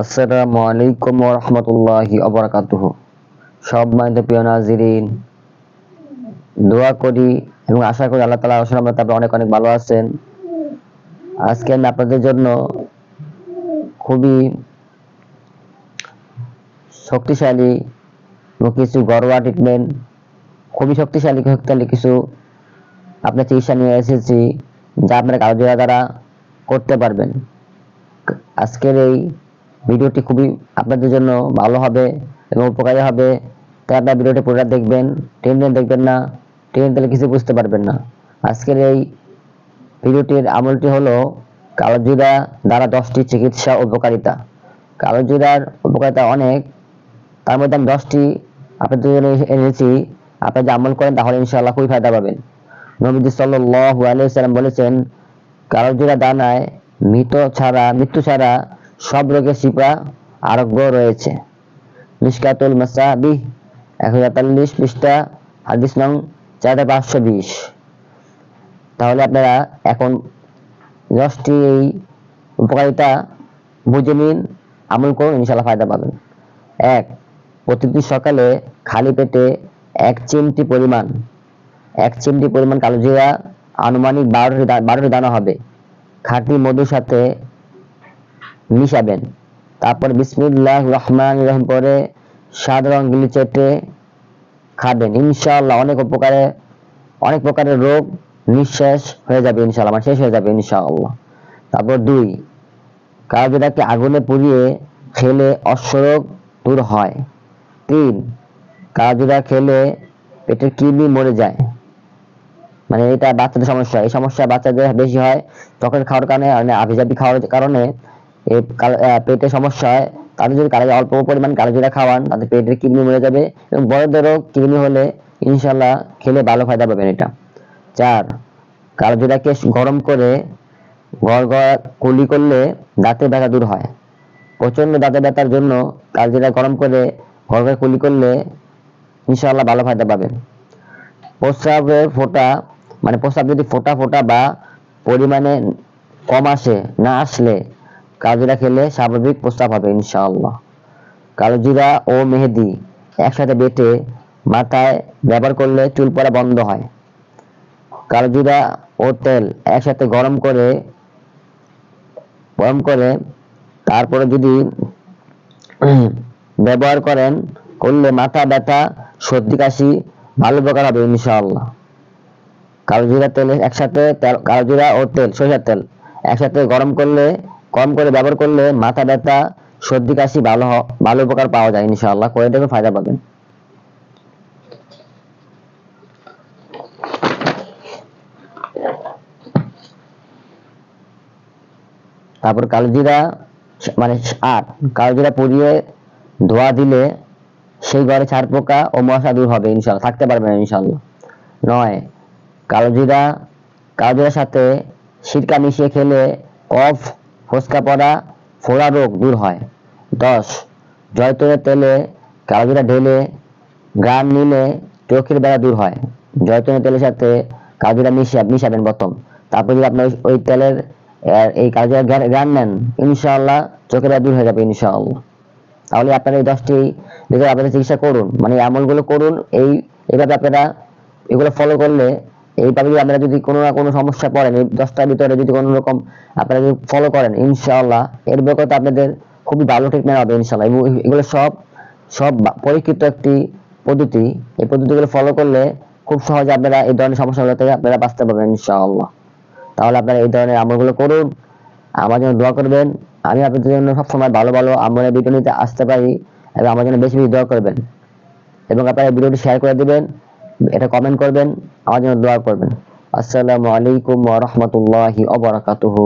আসসালামু আলাইকুম রহমতুল্লাহি অবরাকাতুহ সব মাইন্ড প্রিয় দোয়া করি এবং আশা করি আল্লাহ তালা আসলে আমরা অনেক অনেক ভালো আছেন। আজকে আমি আপনাদের জন্য খুবই শক্তিশালী কিছু ঘরোয়া ট্রিটমেন্ট খুবই শক্তিশালী শক্তিশালী কিছু আপনার চিকিৎসা নিয়ে এসেছি যা আপনারা কালো জোড়া দ্বারা করতে পারবেন। আজকের এই ভিডিওটি খুবই আপনাদের জন্য ভালো হবে এবং উপকারী হবে। তাই আপনার ভিডিওটি পুরোটা দেখবেন, টেনে দেখবেন না, টেনে তাহলে কিছু বুঝতে পারবেন না। আজকের এই ভিডিওটির আমলটি হলো কালোজিরা দ্বারা দশটি চিকিৎসা উপকারিতা। কালোজিরার উপকারিতা অনেক, তার মধ্যে আমি দশটি আপনাদের জন্য এনেছি। আপনি যদি আমল করেন তাহলে ইনশাআল্লাহ খুবই ফায়দা পাবেন। নবীজি সাল্লাল্লাহু আলাইহি সাল্লাম বলেছেন, কালোজিরা দানায় মৃত ছাড়া মৃত্যু ছাড়া সব রোগের শিপা আরোগ্য রয়েছে। মিসকাতুল একশো তেতাল্লিশ পৃষ্ঠা, হাদিস নং পাঁচশো বিশ। তাহলে আপনারা এখন দশটি এই উপকারিতা বুঝে নিন, আমল করুন ইনশাল্লাহ ফায়দা পাবেন। এক প্রতিদিন সকালে খালি পেটে এক চিমটি পরিমাণ, এক চিমটি পরিমাণ কালো জিরা আনুমানিক বারোটি বারোটি দানা হবে। খাঁটি মধুর সাথে মিশাবেন। তারপর বিসমিল্লাহ রহমান রহিম পরে সাধারণ গিলি চেটে খাবেন। ইনশাআল্লাহ অনেক উপকারে, অনেক প্রকারের রোগ নিঃশেষ হয়ে যাবে ইনশাআল্লাহ মানে শেষ হয়ে যাবে ইনশাআল্লাহ। তারপর দুই কারও আগুনে পুড়িয়ে খেলে অশ্বরোগ দূর হয়। তিন কাজুরা খেলে পেটের কিডনি মরে যায়। মানে এটা বাচ্চাদের সমস্যা। এই সমস্যা বাচ্চাদের বেশি হয় চকলেট খাওয়ার কারণে আর আভিজাবি খাওয়ার কারণে আহ, সমস্যা হয় তাদের যদি কালো অল্প পরিমাণ কালোজিরা খাওয়ান তাদের পেটের কিডনি মরে যাবে এবং বড়দেরও কিডনি হলে ইনশাল্লাহ খেলে ভালো ফায়দা পাবেন এটা। চার কালোজিরাকে গরম করে গড়গড় কুলি করলে দাঁতে ব্যথা দূর হয়। প্রচণ্ড দাঁতে ব্যথার জন্য কালজিরা গরম করে গড়গড় কুলি করলে ইনশাল্লাহ ভালো ফায়দা পাবেন। প্রস্রাবের ফোঁটা মানে প্রস্রাব যদি ফোঁটা ফোঁটা বা পরিমাণে কম আসে না আসলে কালোজিরা খেলে স্বাভাবিক প্রস্রাব হবে, ইনশাআল্লাহ। কালোজিরা ও মেহেদি একসাথে বেটে মাথায় ব্যবহার করলে চুল পড়া বন্ধ হয়। কালোজিরা ও তেল একসাথে গরম করে গরম করে তারপরে যদি ব্যবহার করেন, করলে মাথা ব্যথা, সর্দি, কাশি ভালো উপকার হবে, ইনশাআল্লাহ। কালো জিরা তেল একসাথে তেল কালো ও তেল, সরিষার তেল একসাথে গরম করলে কম করে ব্যবহার করলে মাথা ব্যথা, সর্দি, কাশি ভালো ভালো উপকার পাওয়া যায় ইনশাআল্লাহ। করে দেখে ফায়দা পাবেন। তারপর কালো জিরা মানে আট কালো জিরা পুড়িয়ে ধোয়া দিলে সেই ঘরে ছাড় পোকা ও মশা দূর হবে ইনশাল্লাহ থাকতে পারবে না ইনশাল্লাহ নয় কালো জিরা কালো জিরার সাথে সিরকা মিশিয়ে খেলে কফ ফসকা পড়া, ফোড়া রোগ দূর হয়। দশ, জয়তুনের তেলে কালো জিরা ঢেলে গ্রাম নিলে চোখের বেড়া দূর হয়। জয়তুনের তেলের সাথে কালো জিরা মিশিয়ে মিশাবেন প্রথম। তারপর যদি আপনার ওই- তেলের এই কালো জিরা গ্রাম নেন, ইনশাআল্লাহ চোখের বেড়া দূর হয়ে যাবে ইনশাআল্লাহ। তাহলে আপনারা এই দশটি আপনারা চিকিৎসা করুন। মানে আমলগুলো করুন। এই এভাবে আপনারা এগুলো ফলো করলে এইভাবে যদি আপনারা যদি কোনো না কোনো সমস্যা পড়েন, এই দশটার ভিতরে যদি কোনো রকম আপনারা যদি ফলো করেন, ইনশাআল্লাহ এর ব্যাপারে আপনাদের খুবই ভালো ট্রিটমেন্ট হবে, ইনশাআল্লাহ। এগুলো সব সব পরীক্ষিত একটি পদ্ধতি। এই পদ্ধতিগুলো ফলো করলে খুব সহজে আপনারা এই ধরনের সমস্যাগুলো থেকে আপনারা বাঁচতে পারবেন, ইনশাআল্লাহ। তাহলে আপনারা এই ধরনের আমলগুলো করুন, আমার জন্য দোয়া করবেন। আমি আপনাদের জন্য সবসময় ভালো ভালো আমলের ভিডিও নিতে আসতে পারি এবং আমার জন্য বেশি বেশি দোয়া করবেন। এবং আপনারা ভিডিওটি শেয়ার করে দিবেন, এটা কমেন্ট করবেন। আমার জন্য দোয়া করবেন। আসসালামু আলাইকুম ওয়া রাহমাতুল্লাহি ওয়া বারাকাতুহু।